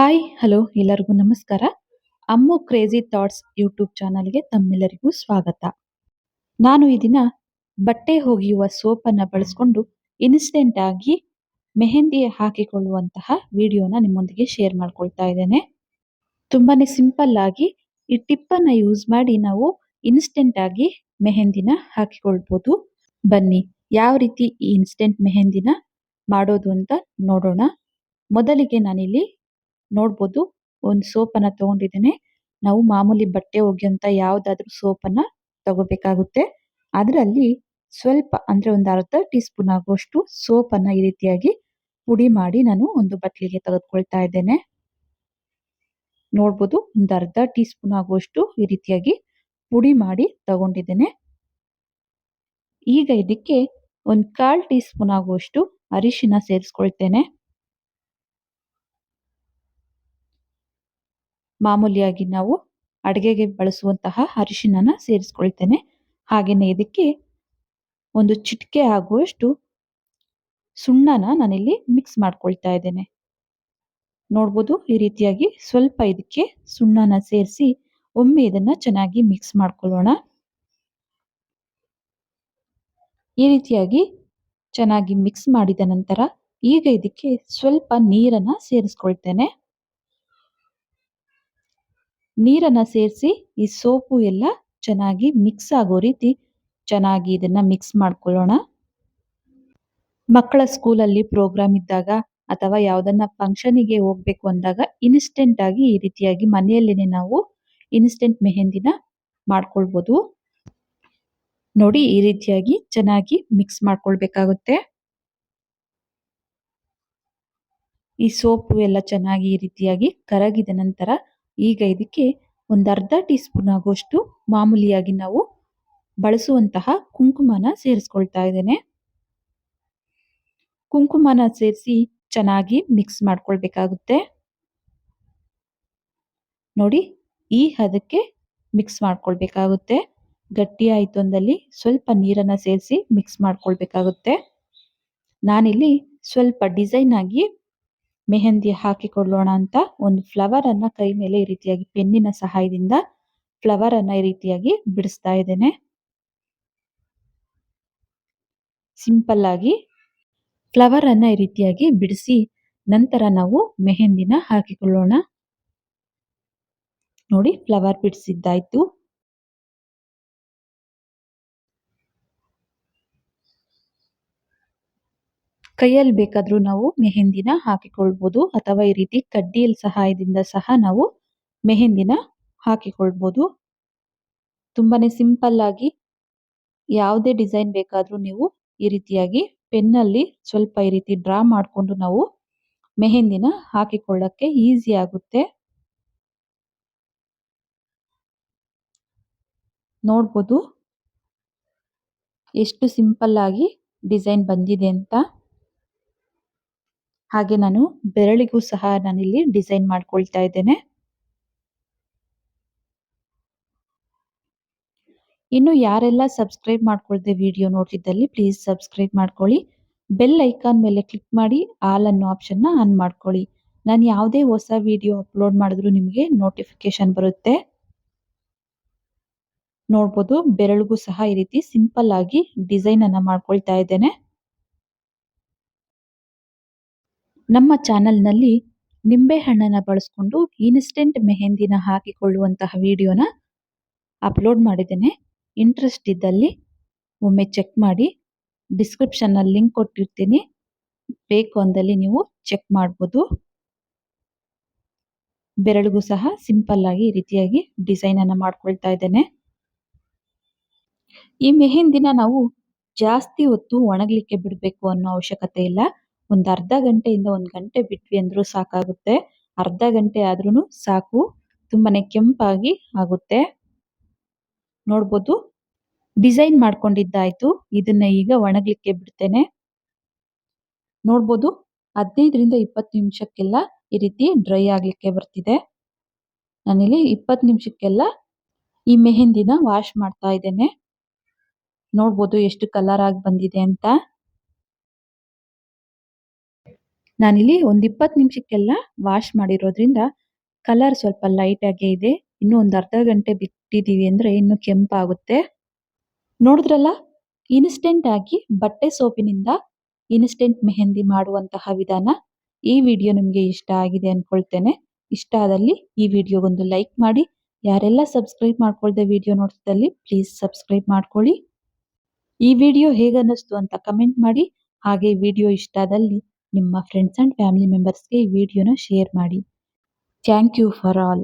Hi hello ಎಲ್ಲರಿಗೂ ನಮಸ್ಕಾರ. ಅಮ್ಮು crazy thoughts YouTube ಚಾನಲ್ಗೆ ತಮ್ಮೆಲ್ಲರಿಗೂ ಸ್ವಾಗತ. ನಾನು ಈ ದಿನ ಬಟ್ಟೆ ಒಗೆಯುವ ಸೋಪನ್ನು ಬಳಸ್ಕೊಂಡು ಇನ್ಸ್ಟೆಂಟ್ ಆಗಿ ಮೆಹಂದಿ ಹಾಕಿಕೊಳ್ಳುವಂತಹ ವಿಡಿಯೋನ ನಿಮ್ಮೊಂದಿಗೆ ಶೇರ್ ಮಾಡ್ಕೊಳ್ತಾ ಇದ್ದೇನೆ. ತುಂಬಾನೇ ಸಿಂಪಲ್ ಆಗಿ ಈ ಟಿಪ್ಪನ್ನು ಯೂಸ್ ಮಾಡಿ ನಾವು ಇನ್ಸ್ಟೆಂಟ್ ಆಗಿ ಮೆಹಂದಿನ ಹಾಕಿಕೊಳ್ಬೋದು. ಬನ್ನಿ, ಯಾವ ರೀತಿ ಈ ಇನ್ಸ್ಟೆಂಟ್ ಮೆಹಂದಿನ ಮಾಡೋದು ಅಂತ ನೋಡೋಣ. ಮೊದಲಿಗೆ ನಾನಿಲ್ಲಿ ನೋಡ್ಬೋದು. ಒಂದು ಸೋಪನ್ನ ತಗೊಂಡಿದ್ದೇನೆ. ನಾವು ಮಾಮೂಲಿ ಬಟ್ಟೆ ಒಗೆಯುವಂತ ಯಾವದಾದ್ರು ಸೋಪ್ ಅನ್ನ ತಗೋಬೇಕಾಗುತ್ತೆ. ಅದರಲ್ಲಿ ಸ್ವಲ್ಪ ಅಂದ್ರೆ ಒಂದು ಅರ್ಧ ಟೀ ಸ್ಪೂನ್ ಆಗುವಷ್ಟು ಅನ್ನ ಈ ರೀತಿಯಾಗಿ ಪುಡಿ ಮಾಡಿ ನಾನು ಒಂದು ಬಟ್ಲಿಗೆ ತೆಗೆದುಕೊಳ್ತಾ ಇದ್ದೇನೆ. ನೋಡ್ಬೋದು, ಒಂದು ಅರ್ಧ ಟೀ ಸ್ಪೂನ್ ಆಗುವಷ್ಟು ಈ ರೀತಿಯಾಗಿ ಪುಡಿ ಮಾಡಿ ತಗೊಂಡಿದ್ದೇನೆ. ಈಗ ಇದಕ್ಕೆ ಒಂದು ಕಾಲ್ ಟೀ ಸ್ಪೂನ್ ಆಗುವಷ್ಟು ಅರಿಶಿನ ಸೇರಿಸ್ಕೊಳ್ತೇನೆ. ಮಾಮೂಲಿಯಾಗಿ ನಾವು ಅಡುಗೆಗೆ ಬಳಸುವಂತಹ ಅರಿಶಿನನ ಸೇರಿಸ್ಕೊಳ್ತೇನೆ. ಹಾಗೆಯೇ ಇದಕ್ಕೆ ಒಂದು ಚಿಟಿಕೆ ಆಗುವಷ್ಟು ಸುಣ್ಣನ ನಾನಿಲ್ಲಿ ಮಿಕ್ಸ್ ಮಾಡ್ಕೊಳ್ತಾ ಇದ್ದೇನೆ. ನೋಡ್ಬೋದು ಈ ರೀತಿಯಾಗಿ ಸ್ವಲ್ಪ ಇದಕ್ಕೆ ಸುಣ್ಣನ ಸೇರಿಸಿ ಒಮ್ಮೆ ಇದನ್ನ ಚೆನ್ನಾಗಿ ಮಿಕ್ಸ್ ಮಾಡ್ಕೊಳ್ಳೋಣ. ಈ ರೀತಿಯಾಗಿ ಚೆನ್ನಾಗಿ ಮಿಕ್ಸ್ ಮಾಡಿದ ನಂತರ ಈಗ ಇದಕ್ಕೆ ಸ್ವಲ್ಪ ನೀರನ್ನ ಸೇರಿಸ್ಕೊಳ್ತೇನೆ. ನೀರನ್ನ ಸೇರಿಸಿ ಈ ಸೋಪು ಎಲ್ಲ ಚೆನ್ನಾಗಿ ಮಿಕ್ಸ್ ಆಗೋ ರೀತಿ ಚೆನ್ನಾಗಿ ಇದನ್ನ ಮಿಕ್ಸ್ ಮಾಡ್ಕೊಳ್ಳೋಣ. ಮಕ್ಕಳ ಸ್ಕೂಲಲ್ಲಿ ಪ್ರೋಗ್ರಾಮ್ ಇದ್ದಾಗ ಅಥವಾ ಯಾವುದನ್ನ ಫಂಕ್ಷನಿಗೆ ಹೋಗ್ಬೇಕು ಅಂದಾಗ ಇನ್ಸ್ಟೆಂಟ್ ಆಗಿ ಈ ರೀತಿಯಾಗಿ ಮನೆಯಲ್ಲೇನೆ ನಾವು ಇನ್ಸ್ಟೆಂಟ್ ಮೆಹೆಂದಿನ ಮಾಡ್ಕೊಳ್ಬೋದು. ನೋಡಿ ಈ ರೀತಿಯಾಗಿ ಚೆನ್ನಾಗಿ ಮಿಕ್ಸ್ ಮಾಡ್ಕೊಳ್ಬೇಕಾಗುತ್ತೆ. ಈ ಸೋಪು ಎಲ್ಲ ಚೆನ್ನಾಗಿ ಈ ರೀತಿಯಾಗಿ ಕರಗಿದ ನಂತರ ಈಗ ಇದಕ್ಕೆ ಒಂದು ಅರ್ಧ ಟೀ ಸ್ಪೂನ್ ಆಗುವಷ್ಟು ಮಾಮೂಲಿಯಾಗಿ ನಾವು ಬಳಸುವಂತಹ ಕುಂಕುಮನ ಸೇರಿಸ್ಕೊಳ್ತಾ ಇದ್ದೇನೆ. ಕುಂಕುಮನ ಸೇರಿಸಿ ಚೆನ್ನಾಗಿ ಮಿಕ್ಸ್ ಮಾಡ್ಕೊಳ್ಬೇಕಾಗುತ್ತೆ. ನೋಡಿ, ಈ ಹದಕ್ಕೆ ಮಿಕ್ಸ್ ಮಾಡ್ಕೊಳ್ಬೇಕಾಗುತ್ತೆ. ಗಟ್ಟಿ ಆಯಿತು ಅಂದಲ್ಲಿ ಸ್ವಲ್ಪ ನೀರನ್ನು ಸೇರಿಸಿ ಮಿಕ್ಸ್ ಮಾಡ್ಕೊಳ್ಬೇಕಾಗುತ್ತೆ. ನಾನಿಲ್ಲಿ ಸ್ವಲ್ಪ ಡಿಸೈನ್ ಆಗಿ ಮೆಹಂದಿ ಹಾಕಿಕೊಳ್ಳೋಣ ಅಂತ ಒಂದು ಫ್ಲವರ್ ಅನ್ನ ಕೈ ಮೇಲೆ ಈ ರೀತಿಯಾಗಿ ಪೆನ್ನಿನ ಸಹಾಯದಿಂದ ಫ್ಲವರ್ ಅನ್ನ ಈ ರೀತಿಯಾಗಿ ಬಿಡಿಸ್ತಾ ಇದ್ದೇನೆ. ಸಿಂಪಲ್ ಆಗಿ ಫ್ಲವರ್ ಅನ್ನ ಈ ರೀತಿಯಾಗಿ ಬಿಡಿಸಿ ನಂತರ ನಾವು ಮೆಹಂದಿನ ಹಾಕಿಕೊಳ್ಳೋಣ. ನೋಡಿ ಫ್ಲವರ್ ಬಿಡಿಸಿದ್ದಾಯ್ತು. ಕೈಯಲ್ಲಿ ಬೇಕಾದರೂ ನಾವು ಮೆಹೆಂದಿನ ಹಾಕಿಕೊಳ್ಬೋದು ಅಥವಾ ಈ ರೀತಿ ಕಡ್ಡಿಯಲ್ಲಿ ಸಹಾಯದಿಂದ ಸಹ ನಾವು ಮೆಹೆಂದಿನ ಹಾಕಿಕೊಳ್ಬೋದು. ತುಂಬಾನೇ ಸಿಂಪಲ್ ಆಗಿ ಯಾವುದೇ ಡಿಸೈನ್ ಬೇಕಾದರೂ ನೀವು ಈ ರೀತಿಯಾಗಿ ಪೆನ್ನಲ್ಲಿ ಸ್ವಲ್ಪ ಈ ರೀತಿ ಡ್ರಾ ಮಾಡಿಕೊಂಡು ನಾವು ಮೆಹೆಂದಿನ ಹಾಕಿಕೊಳ್ಳಕ್ಕೆ ಈಸಿ ಆಗುತ್ತೆ. ನೋಡ್ಬೋದು. ಎಷ್ಟು ಸಿಂಪಲ್ ಆಗಿ ಡಿಸೈನ್ ಬಂದಿದೆ ಅಂತ. ಹಾಗೆ ನಾನು ಬೆರಳಿಗೂ ಸಹ ನಾನಿಲ್ಲಿ ಡಿಸೈನ್ ಮಾಡ್ಕೊಳ್ತಾ ಇದ್ದೇನೆ. ಇನ್ನು ಯಾರೆಲ್ಲ ಸಬ್ಸ್ಕ್ರೈಬ್ ಮಾಡ್ಕೊಳ್ದೆ ವಿಡಿಯೋ ನೋಡ್ತಿದ್ದಲ್ಲಿ ಪ್ಲೀಸ್ ಸಬ್ಸ್ಕ್ರೈಬ್ ಮಾಡ್ಕೊಳ್ಳಿ. ಬೆಲ್ ಐಕಾನ್ ಮೇಲೆ ಕ್ಲಿಕ್ ಮಾಡಿ ಆಲ್ ಅನ್ನೋ ಆಪ್ಷನ್ನ ಆನ್ ಮಾಡ್ಕೊಳ್ಳಿ. ನಾನು ಯಾವುದೇ ಹೊಸ ವಿಡಿಯೋ ಅಪ್ಲೋಡ್ ಮಾಡಿದ್ರು ನಿಮಗೆ ನೋಟಿಫಿಕೇಶನ್ ಬರುತ್ತೆ. ನೋಡ್ಬೋದು ಬೆರಳಿಗೂ ಸಹ ಈ ರೀತಿ ಸಿಂಪಲ್ ಆಗಿ ಡಿಸೈನ್ ಅನ್ನ ಮಾಡ್ಕೊಳ್ತಾ ಇದ್ದೇನೆ. ನಮ್ಮ ಚಾನಲ್ನಲ್ಲಿ ನಿಂಬೆ ಹಣ್ಣನ್ನ ಬಳಸ್ಕೊಂಡು ಇನ್ಸ್ಟೆಂಟ್ ಮೆಹೆಂದಿನ ಹಾಕಿಕೊಳ್ಳುವಂತಹ ವಿಡಿಯೋನ ಅಪ್ಲೋಡ್ ಮಾಡಿದ್ದೇನೆ. ಇಂಟ್ರೆಸ್ಟ್ ಇದ್ದಲ್ಲಿ ಒಮ್ಮೆ ಚೆಕ್ ಮಾಡಿ. ಡಿಸ್ಕ್ರಿಪ್ಷನ್ನಲ್ಲಿ ಲಿಂಕ್ ಕೊಟ್ಟಿರ್ತೀನಿ. ಬೇಕು ಅಂದಲ್ಲಿ ನೀವು ಚೆಕ್ ಮಾಡ್ಬೋದು. ಬೆರಳಿಗೂ ಸಹ ಸಿಂಪಲ್ ಆಗಿ ಈ ರೀತಿಯಾಗಿ ಡಿಸೈನನ್ನು ಮಾಡ್ಕೊಳ್ತಾ ಇದ್ದೇನೆ. ಈ ಮೆಹೆಂದಿನ ನಾವು ಜಾಸ್ತಿ ಹೊತ್ತು ಒಣಗಲಿಕ್ಕೆ ಬಿಡಬೇಕು ಅನ್ನೋ ಅವಶ್ಯಕತೆ ಇಲ್ಲ. ಒಂದು ಅರ್ಧ ಗಂಟೆಯಿಂದ ಒಂದು ಗಂಟೆ ಬಿಟ್ವಿ ಅಂದ್ರೂ ಸಾಕಾಗುತ್ತೆ. ಅರ್ಧ ಗಂಟೆ ಆದ್ರೂ ಸಾಕು. ತುಂಬಾನೇ ಕೆಂಪಾಗಿ ಆಗುತ್ತೆ. ನೋಡ್ಬೋದು. ಡಿಸೈನ್ ಮಾಡ್ಕೊಂಡಿದ್ದಾಯ್ತು. ಇದನ್ನ ಈಗ ಒಣಗಲಿಕ್ಕೆ ಬಿಡ್ತೇನೆ. ನೋಡ್ಬೋದು. ಹದಿನೈದರಿಂದ ಇಪ್ಪತ್ತು ನಿಮಿಷಕ್ಕೆಲ್ಲ ಈ ರೀತಿ ಡ್ರೈ ಆಗ್ಲಿಕ್ಕೆ ಬರ್ತಿದೆ. ನಾನಿಲ್ಲಿ ಇಪ್ಪತ್ತು ನಿಮಿಷಕ್ಕೆಲ್ಲ ಈ ಮೆಹಂದಿನ ವಾಶ್ ಮಾಡ್ತಾ ಇದ್ದೇನೆ. ನೋಡ್ಬೋದು ಎಷ್ಟು ಕಲರ್ ಆಗಿ ಬಂದಿದೆ ಅಂತ. ನಾನಿಲ್ಲಿ ಒಂದು ಇಪ್ಪತ್ತು ನಿಮಿಷಕ್ಕೆಲ್ಲ ವಾಶ್ ಮಾಡಿರೋದ್ರಿಂದ ಕಲರ್ ಸ್ವಲ್ಪ ಲೈಟ್ ಆಗೇ ಇದೆ. ಇನ್ನು ಒಂದು ಅರ್ಧ ಗಂಟೆ ಬಿಟ್ಟಿದೀವಿ ಅಂದ್ರೆ ಇನ್ನು ಕೆಂಪಾಗುತ್ತೆ. ನೋಡಿದ್ರಲ್ಲ? ಇನ್ಸ್ಟೆಂಟ್ ಆಗಿ ಬಟ್ಟೆ ಸೋಪಿನಿಂದ ಇನ್ಸ್ಟೆಂಟ್ ಮೆಹಂದಿ ಮಾಡುವಂತಹ ವಿಧಾನ ಈ ವಿಡಿಯೋ ನಿಮಗೆ ಇಷ್ಟ ಆಗಿದೆ ಅಂದ್ಕೊಳ್ತೇನೆ ಇಷ್ಟ ಆದಲ್ಲಿ ಈ ವಿಡಿಯೋಗೊಂದು ಲೈಕ್ ಮಾಡಿ. ಯಾರೆಲ್ಲ ಸಬ್ಸ್ಕ್ರೈಬ್ ಮಾಡ್ಕೊಳ್ದೆ ವಿಡಿಯೋ ನೋಡ್ತಿದ್ದಲ್ಲಿ ಪ್ಲೀಸ್ ಸಬ್ಸ್ಕ್ರೈಬ್ ಮಾಡ್ಕೊಳ್ಳಿ. ಈ ವಿಡಿಯೋ ಹೇಗನ್ನಿಸ್ತು ಅಂತ ಕಮೆಂಟ್ ಮಾಡಿ. ಹಾಗೆ ವಿಡಿಯೋ ಇಷ್ಟ ಆದಲ್ಲಿ ನಿಮ್ಮ ಫ್ರೆಂಡ್ಸ್ ಅಂಡ್ ಫ್ಯಾಮಿಲಿ ಮೆಂಬರ್ಸ್ಗೆ ಈ ವಿಡಿಯೋನ ಶೇರ್ ಮಾಡಿ. Thank you for all